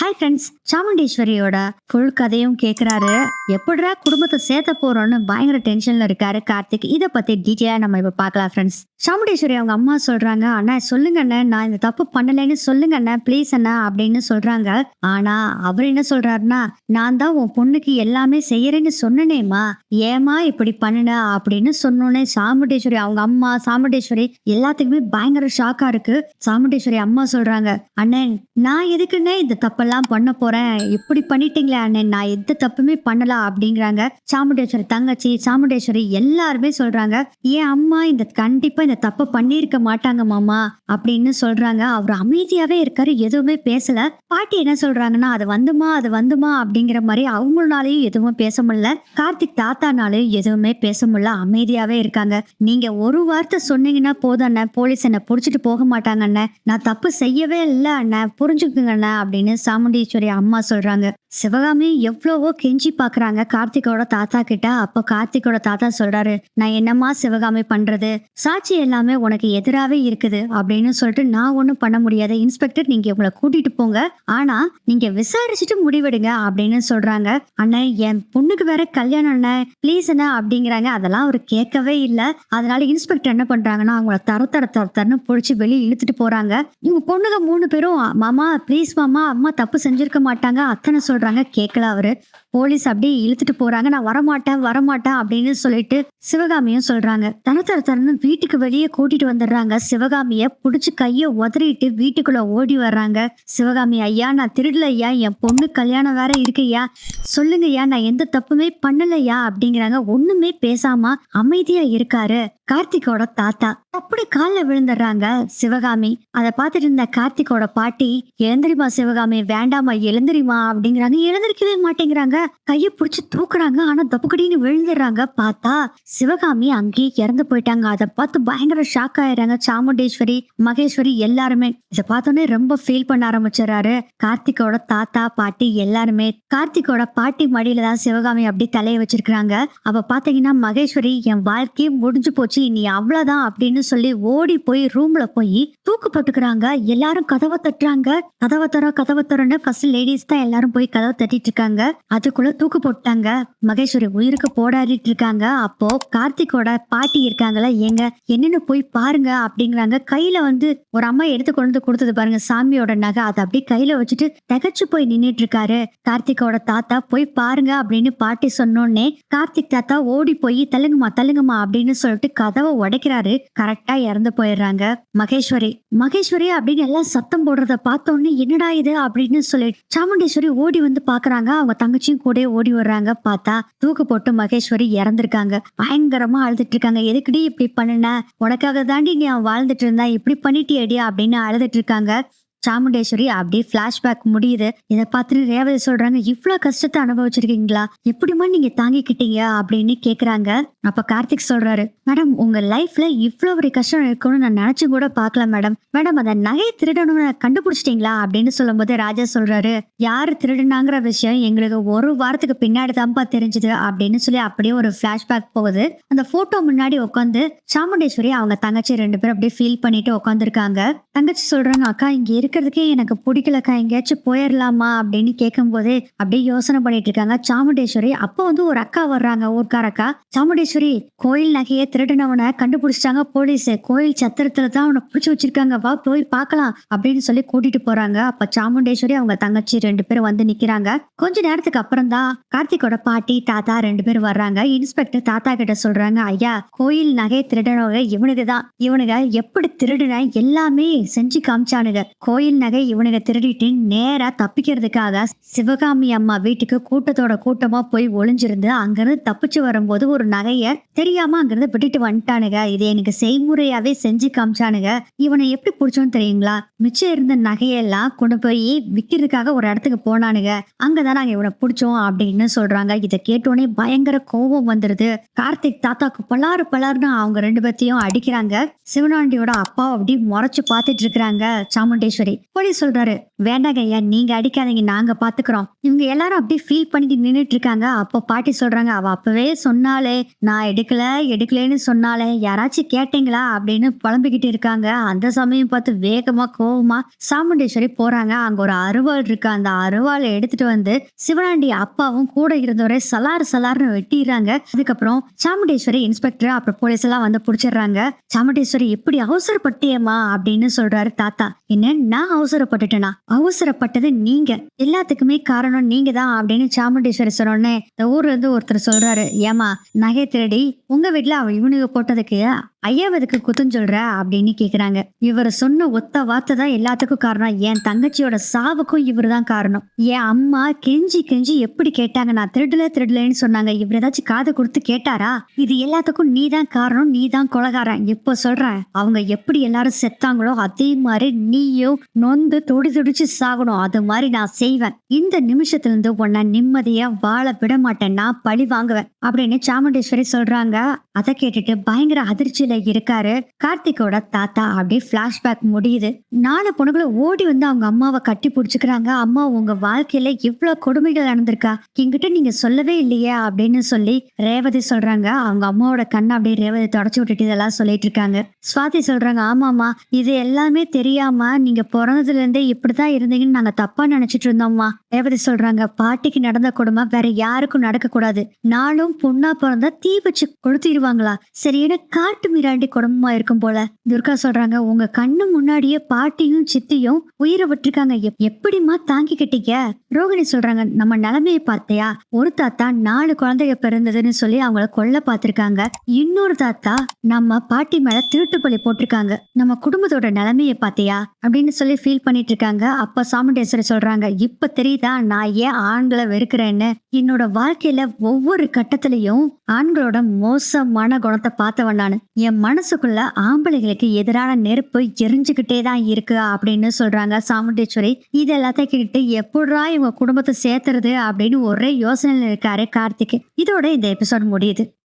Hi friends சாமுண்டீஸ்வரியோட full கதையும் கேட்குறாரு எப்படிடா குடும்பத்தை சேர்த்த போறோம்னு பயங்கர டென்ஷன்ல இருக்காரு கார்த்திக். இதை பத்தி டீட்டெயிலா நம்ம இப்போ பார்க்கலாம் ஃப்ரெண்ட்ஸ் சாமுண்டீஸ்வரி அவங்க அம்மா சொல்றாங்க அண்ணா சொல்லுங்க அண்ணா நான் இந்த தப்பு பண்ணலைன்னு சொல்லுங்க அண்ணா ப்ளீஸ் அண்ணா அப்படின்னு சொல்றாங்க. ஆனா அவர் என்ன சொல்றாருன்னா நான் தான் உன் பொண்ணுக்கு எல்லாமே செய்யறேன்னு சொன்னனேம்மா. ஏமா இப்படி பண்ணுன? அப்படின்னு சொன்னோன்னே சாமுண்டீஸ்வரி அவங்க அம்மா சாமுண்டீஸ்வரி எல்லாத்துக்குமே பயங்கர ஷாக்கா இருக்கு. சாமுண்டீஸ்வரி அம்மா சொல்றாங்க அண்ணன் நான் எதுக்குன்னே இந்த தப்பெல்லாம் பண்ண போறேன். இப்படி பண்ணிட்டீங்களே அண்ணன் நான் எந்த தப்புமே பண்ணல அப்படிங்கிறாங்க. சாமுண்டேஸ்வரி தங்கச்சி சாமுண்டேஸ்வரி எல்லாருமே சொல்றாங்க. ஏன் அம்மா இந்த கண்டிப்பா இந்த தப்பு பண்ணியிருக்க மாட்டாங்க மாமா அப்படின்னு சொல்றாங்க. அவர் அமைதியாவே இருக்காரு. எதுவுமே பேசல. பாட்டி என்ன சொல்றாங்கன்னா அது வந்துமா அது வந்துமா அப்படிங்கிற மாதிரி அவங்களாலையும் எதுவும் பேச முடியல. கார்த்திக் தாத்தானாலையும் எதுவுமே பேச முடியல. அமைதியாவே இருக்காங்க. நீங்க ஒரு வார்த்தை சொன்னீங்கன்னா போதும் அண்ணன் போலீஸ் என்ன புடிச்சிட்டு போக மாட்டாங்க அண்ணன் நான் தப்பு செய்யவே இல்லை அண்ணன் புரிஞ்சுக்குங்க அண்ணன் அப்படின்னு சாமுண்டீஸ்வரி அம்மா சொல்றாங்க சிவகாமி எவ்வளவோ கெஞ்சி பாக்குறாங்க. கார்த்திகோட தாத்தா கிட்ட அப்போ கார்த்திகோட தாத்தா சொல்றாரு நான் என்னம்மா சிவகாமி பண்றது? சாட்சி எல்லாமே உனக்கு எதிராவே இருக்குது. அப்படின்னு சொல்லிட்டு நான் ஒன்றும் பண்ண முடியாது. இன்ஸ்பெக்டர் நீங்க இவங்களை கூட்டிட்டு போங்க. ஆனா நீங்க விசாரிச்சுட்டு முடிவெடுங்க. அப்படின்னு சொல்றாங்க. அண்ணன் என் பொண்ணுக்கு வேற கல்யாணம் அண்ணா. ப்ளீஸ் அண்ணா அப்படிங்கிறாங்க. அதெல்லாம் அவர் கேட்கவே இல்லை. அதனால இன்ஸ்பெக்டர் என்ன பண்றாங்கன்னா அவங்கள தர தர தர தரன்னு பிடிச்சி வெளியே இழுத்துட்டு போறாங்க. இவங்க பொண்ணுங்க மூணு பேரும் மாமா ப்ளீஸ் மாமா அம்மா தப்பு செஞ்சிருக்க மாட்டாங்க. அத்தனை சொல்றாங்க. கேட்கல அவரு. போலீஸ் அப்படியே இழுத்துட்டு போறாங்க. நான் வரமாட்டேன் வரமாட்டேன் அப்படின்னு சொல்லிட்டு சிவகாமியும் சொல்றாங்க. தர வீட்டுக்கு வெளியே கூட்டிட்டு வந்துடுறாங்க. சிவகாமிய புடிச்சு கைய உதறிட்டு வீட்டுக்குள்ள ஓடி வர்றாங்க. சிவகாமி ஐயா நான் திருடல ஐயா. என் பொண்ணு கல்யாணம் வேற இருக்கையா சொல்லுங்க ஐயா. நான் எந்த தப்புமே பண்ணலையா அப்படிங்கிறாங்க. ஒண்ணுமே பேசாம அமைதியா இருக்காரு கார்த்திகோட தாத்தா. அப்படி காலில் விழுந்துடுறாங்க சிவகாமி. அதை பார்த்துட்டு இருந்த கார்த்திகோட பாட்டி எழுந்திரிமா சிவகாமி? வேண்டாமா எழுந்திரிமா அப்படிங்கிறாங்க. எழுந்திருக்கவே மாட்டேங்கிறாங்க. கையை பிடிச்சி தூக்குறாங்க. ஆனா தப்புக்கடின்னு விழுந்துடுறாங்க. பார்த்தா சிவகாமி அங்கேயே இறந்து போயிட்டாங்க. அதை பார்த்து பயங்கர ஷாக் ஆயிடுறாங்க. சாமுண்டேஸ்வரி மகேஸ்வரி எல்லாருமே. இதை பார்த்தோன்னே ரொம்ப ஃபீல் பண்ண ஆரம்பிச்சிடறாரு. கார்த்திகோட தாத்தா பாட்டி எல்லாருமே. கார்த்திகோட பாட்டி மடியில தான் சிவகாமி அப்படி தலையை வச்சிருக்கிறாங்க. அப்ப பாத்தீங்கன்னா மகேஸ்வரி என் வாழ்க்கையே முடிஞ்சு போச்சு. இனி அவ்வளவுதான் அப்படின்னு சொல்லி ஓடி போய் ரூம்ல போய் தூக்கு போட்டுக்கிறாங்க. எல்லாரும் கதவை தட்டுறாங்க. கதவை தரோம் கதவை தரோன்னு ஃபர்ஸ்ட் லேடிஸ் தான் எல்லாரும் போய் கதவை தட்டிட்டு இருக்காங்க. அது அதுக்குள்ள தூக்கு போட்டாங்க. மகேஸ்வரி உயிருக்கு போராடிட்டு இருக்காங்க. அப்போ கார்த்திகோட பாட்டி இருக்காங்களா ஏங்க என்னன்னு போய் பாருங்க அப்படிங்கிறாங்க. கையில வந்து ஒரு அம்மா எடுத்து கொண்டு வந்து கொடுத்தது பாருங்க சாமியோட நகை. அதை அப்படியே கையில வச்சுட்டு தகச்சு போய் நின்னுட்டு இருக்காரு. கார்த்திகோட தாத்தா போய் பாருங்க அப்படின்னு பாட்டி சொன்னோடனே கார்த்திக் தாத்தா ஓடி போய் தள்ளுங்கம்மா தள்ளுங்கம்மா அப்படின்னு சொல்லிட்டு கதவை உடைக்கிறாரு. கரெக்டா இறந்து போயிடுறாங்க. மகேஸ்வரி மகேஸ்வரி அப்படின்னு எல்லாம் சத்தம் போடுறத பார்த்தோன்னே என்னடா இது? அப்படின்னு சொல்லி சாமுண்டேஸ்வரி ஓடி வந்து பாக்குறாங்க அவங்க தங்கச்சியும் கூட ஓடி வர்றாங்க. பார்த்தா தூக்கு போட்டு மகேஸ்வரி இறந்திருக்காங்க. பயங்கரமா அழுதுட்டு இருக்காங்க எதுக்குடி இப்படி பண்ணுன? உனக்காக தாண்டி நீ அவன் வாழ்ந்துட்டு இருந்தா. இப்படி பண்ணிட்டியடியா அப்படின்னு அழுதுட்டு இருக்காங்க சாமுண்டேஸ்வரி அப்படியே பிளாஷ்பேக் முடியுது. இதை பார்த்துட்டு ரேவதி சொல்றாங்க இவ்வளோ கஷ்டத்தை அனுபவிச்சிருக்கீங்களா? எப்படிமா நீங்க தாங்கிக்கிட்டீங்க? அப்படின்னு கேக்குறாங்க. அப்ப கார்த்திக் சொல்றாரு மேடம் உங்க லைஃப்ல இவ்வளோ ஒரு கஷ்டம் இருக்கும்னு நான் நினைச்சு கூட பார்க்கல மேடம். மேடம் அந்த நகையை திருடணும்னு கண்டுபிடிச்சிட்டீங்களா? அப்படின்னு சொல்லும்போது ராஜா சொல்றாரு யாரு திருடுனாங்கிற விஷயம் எங்களுக்கு ஒரு வாரத்துக்கு பின்னாடி தான்ப்பா தெரிஞ்சது அப்படின்னு சொல்லி அப்படியே ஒரு பிளாஷ்பேக் போகுது. அந்த போட்டோ முன்னாடி உட்காந்து சாமுண்டேஸ்வரி அவங்க தங்கச்சி ரெண்டு பேரும் அப்படியே ஃபீல் பண்ணிட்டு உட்காந்துருக்காங்க. தங்கச்சி சொல்றாங்க அக்கா இங்க இருக்கிறதுக்கே எனக்கு பிடிக்கலக்கா எங்கேயாச்சும் போயிடலாமா அப்படின்னு கேட்கும்போது அப்படியே யோசனை பண்ணிட்டு இருக்காங்க. சாமுண்டேஸ்வரி அப்போ வந்து ஒரு அக்கா வர்றாங்க ஊர்க்கார அக்கா. சாமுண்டேஸ்வரி கோயில் நகையை திருடினவனை கண்டுபிடிச்சிட்டாங்க போலீஸ். கோயில் சத்திரத்துல தான் அவனை பிடிச்சி வச்சிருக்காங்க. வா போய் பார்க்கலாம் அப்படின்னு சொல்லி கூட்டிட்டு போறாங்க. அப்ப சாமுண்டேஸ்வரி அவங்க தங்கச்சி ரெண்டு பேரும் வந்து நிக்கிறாங்க. கொஞ்ச நேரத்துக்கு அப்புறம் தான் கார்த்திகோட பாட்டி தாத்தா ரெண்டு பேரும் வர்றாங்க. இன்ஸ்பெக்டர் தாத்தா கிட்ட சொல்றாங்க ஐயா கோயில் நகை திருடனவங்க இவனுக்கு தான். இவனுங்க எப்படி திருடுன எல்லாமே செஞ்சு காமிச்சானுங்க. கோயில் நகை இவனிட திருடிட்டு நேரா தப்பிக்கிறதுக்காக சிவகாமி அம்மா வீட்டுக்கு கூட்டத்தோட கூட்டமா போய் ஒளிஞ்சிருந்து அங்கிருந்து தப்பிச்சு வரும்போது ஒரு நகைய தெரியாம அங்கிருந்து விட்டுட்டு வந்துட்டானுங்க. இது எனக்கு செய்முறையாவே செஞ்சு காமிச்சானுங்க. இவனை எப்படி பிடிச்சோன்னு தெரியுங்களா? மிச்சம் இருந்த நகையெல்லாம் கொண்டு போய் விற்கிறதுக்காக ஒரு இடத்துக்கு போனானுங்க. அங்கதான் நாங்க இவனை பிடிச்சோம் அப்படின்னு சொல்றாங்க. இதை கேட்டோடனே பயங்கர கோபம் வந்துருது. கார்த்திக் தாத்தாக்கு பலாறு பலாருன்னு அவங்க ரெண்டு பேர்த்தையும் அடிக்கிறாங்க. சிவனாண்டியோட அப்பா அப்படி முறைச்சு பார்த்துட்டு இருக்கிறாங்க. சாமுண்டேஸ்வரி சாமுண்டேஸ்வரி போலீஸ் சொல்றாரு. வேண்டாங்க ஐயா நீங்க அடிக்காதீங்க நாங்க பாத்துக்கிறோம். இவங்க எல்லாரும் அப்படியே ஃபீல் பண்ணிட்டு நின்னுட்டு இருக்காங்க அப்போ பாட்டி சொல்றாங்க அவ அப்பவே சொன்னாலே நான் எடுக்கல எடுக்கலன்னு சொன்னாலே யாராச்சும் கேட்டீங்களா? அப்படின்னு புலம்பிக்கிட்டு இருக்காங்க. அந்த சமயம் பார்த்து வேகமா கோவமா சாமுண்டேஸ்வரி போறாங்க. அங்க ஒரு அருவாள் இருக்கு அந்த அருவாளை எடுத்துட்டு வந்து சிவனாண்டி அப்பாவும் கூட இருந்தவரை சலார் சலார்னு வெட்டிடுறாங்க. அதுக்கப்புறம் சாமுண்டேஸ்வரி இன்ஸ்பெக்டர் அப்புறம் போலீஸ் எல்லாம் வந்து புடிச்சிடுறாங்க. சாமுண்டேஸ்வரி எப்படி அவசரப்பட்டியம்மா? அப்படின்னு சொல்றாரு தாத்தா. என்ன நான் அவசரப்பட்டுட்டேனா? அவசரப்பட்டது நீங்க. எல்லாத்துக்குமே காரணம் நீங்க தான் அப்படின்னு சாமுண்டேஸ்வரி சொன்னோடனே இந்த ஊர்ல இருந்து ஒருத்தர் சொல்றாரு ஏமா நகை திருடி உங்க வீட்டுல அவ இவனுக்கு போட்டதுக்கு ஐயாவதுக்கு குத்தம் சொல்ற அப்படின்னு கேக்குறாங்க. இவர் சொன்ன ஒத்த வார்த்தை தான் எல்லாத்துக்கும் காரணம். என் தங்கச்சியோட சாவுக்கும் இவர் தான் காரணம். என் அம்மா கெஞ்சி கெஞ்சி எப்படி கேட்டாங்க? நான் திருடல திருடலன்னு சொன்னாங்க. இவர் ஏதாச்சும் காது கொடுத்து கேட்டாரா? இது எல்லாத்துக்கும் நீ தான் காரணம். நீ தான் கொலகாரன். இப்போ சொல்றேன். அவங்க எப்படி எல்லாரும் செத்தாங்களோ அதே மாதிரி நீயும் நொந்து தொடி துடிச்சு சாகணும். அது மாதிரி நான் செய்வேன். இந்த நிமிஷத்துல இருந்து உன்னை நிம்மதியா வாழ விட மாட்டேன். நான் பழி வாங்குவேன் அப்படின்னு சாமுண்டேஸ்வரி சொல்றாங்க. அதை கேட்டுட்டு பயங்கர அதிர்ச்சியில இருக்காரு. கார்த்திகோட தாத்தா அப்படியே பிளாஷ்பேக் முடியுது. நாலு பொண்ணுகளை ஓடி வந்து அவங்க அம்மாவை கட்டி பிடிச்சுக்கிறாங்க. அம்மா உங்க வாழ்க்கையில இவ்வளவு கொடுமைகள் நடந்திருக்கா? என்கிட்ட நீங்க சொல்லவே இல்லையே அப்படின்னு சொல்லி ரேவதி சொல்றாங்க. அவங்க அம்மாவோட கண்ணை அப்படியே ரேவதி தொடச்சு விட்டுட்டு இதெல்லாம் சொல்லிட்டு இருக்காங்க. சுவாதி சொல்றாங்க ஆமாமா இது எல்லாமே தெரியாம நீங்க பிறந்ததுல இருந்தே இப்படிதான் இருந்தீங்கன்னு நாங்க தப்பா நினைச்சிட்டு இருந்தோம்மா. ரேவதி சொல்றாங்க பாட்டிக்கு நடந்த கொடுமை வேற யாருக்கும் நடக்க கூடாது நானும் பொண்ணா பிறந்தா தீ வச்சு கொளுத்திடுவாங்களா? சரியான காட்டு மீராண்டி குடும்பமா இருக்கும் போல. துர்கா சொல்றாங்க உங்க கண்ணு முன்னாடியே பாட்டியும் சித்தியும் உயிரை விட்டுருக்காங்க. எப்- எப்படிம்மா தாங்கிக்கிட்டீங்க? ரோகிணி சொல்றாங்க நம்ம நிலைமையை பார்த்தியா? ஒரு தாத்தா நாலு குழந்தைங்க பிறந்ததுன்னு சொல்லி அவங்கள கொல்ல பார்த்திருக்காங்க. இன்னொரு தாத்தா நம்ம பாட்டி மேல திருட்டு பழி போட்டிருக்காங்க. நம்ம குடும்பத்தோட நிலைமையை பார்த்தியா? அப்படின்னு சொல்லி ஃபீல் பண்ணிட்டு இருக்காங்க. அப்ப சாமுண்டேஸ்வரி சொல்றாங்க இப்ப தெரியுதா? நான் ஏன் ஆண்களை வெறுக்கிறேன்னு? என்னோட வாழ்க்கையில ஒவ்வொரு கட்டத்திலையும் ஆண்களோட மோசமான குணத்தை பார்த்தவன் நான். என் மனசுக்குள்ள ஆம்பளைகளுக்கு எதிரான நெருப்பு எரிஞ்சுக்கிட்டே தான் இருக்கு அப்படின்னு சொல்றாங்க சாமுண்டேஸ்வரி. இது எல்லாத்தையும் கேட்டு எப்படா இவங்க குடும்பத்தை சேர்த்துறது அப்படின்னு ஒரே யோசனையில இருக்காரு கார்த்திக். இதோட இந்த எபிசோட் முடியுது.